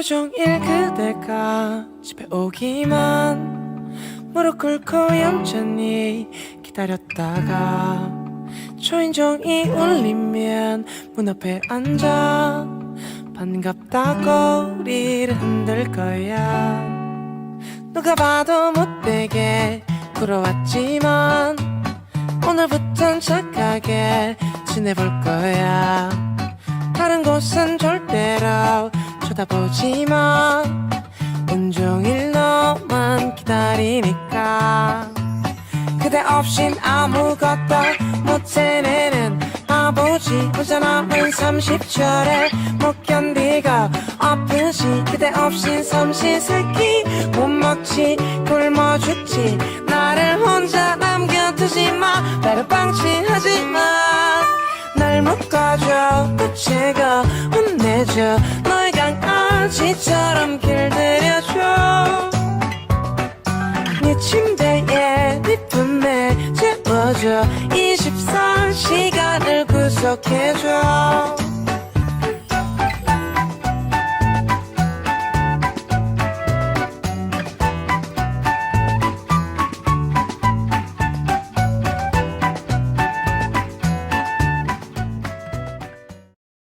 하루 종일 그대가 집에 오기만 무릎 꿇고 얌전히 기다렸다가 초인종이 울리면 문 앞에 앉아 반갑다고 우리를 흔들 거야. 누가 봐도 못되게 굴어왔지만 오늘부턴 착하게 지내볼 거야. 다른 곳은 절대로 쳐다보지 마 온종일 너만 기다리니까. 그대 없인 아무것도 못 해내는 바보지 혼자 남은 30초를 못 견디고 아프지. 그대 없인 삼시세끼 못 먹지 굶어 죽지. 나를 혼자 남겨두지 마 나를 방치하지 마날 묶어줘 붙이고 혼내줘 강아지처럼 길들여줘. 네 침대에 네 품에 재워줘. 24시간을 구속해줘